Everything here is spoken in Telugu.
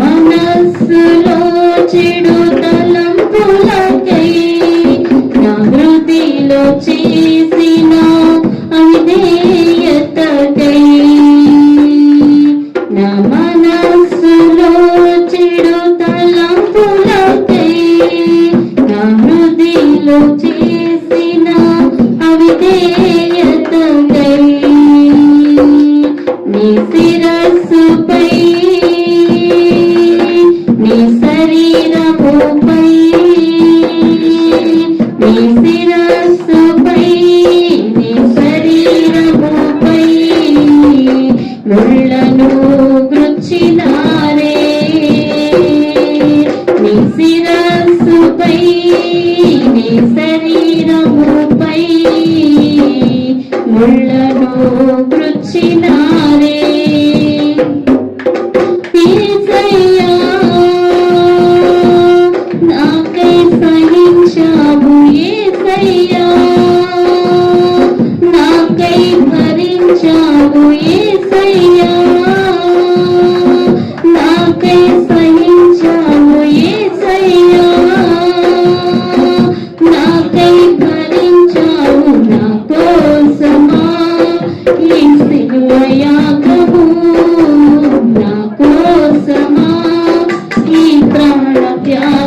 మనస్సులో చెడు తలంపులకై నా హృదిలో చేసిన అవిధేయతకై. నా మనస్సులో చెడు తలంపులకై నా హృదిలో చేసిన అవిధేయతకై. నీ శరీరముపై నీ శిరస్సుపై నీ శరీరముపై ముళ్ళను గృచ్చినారే నీ శిరస్సుపై నీ శరీరముపై ముళ్ళను గృచ్చినారే మరియా నాకై భరించావు ఏసయ్యా. నాకై సహించావు ఏసయ్యా. నాకై భరించావు నా కోసమా. ఈ సిలువ యాగము నా కోసమా. ఈ ప్రాణ త్యాగ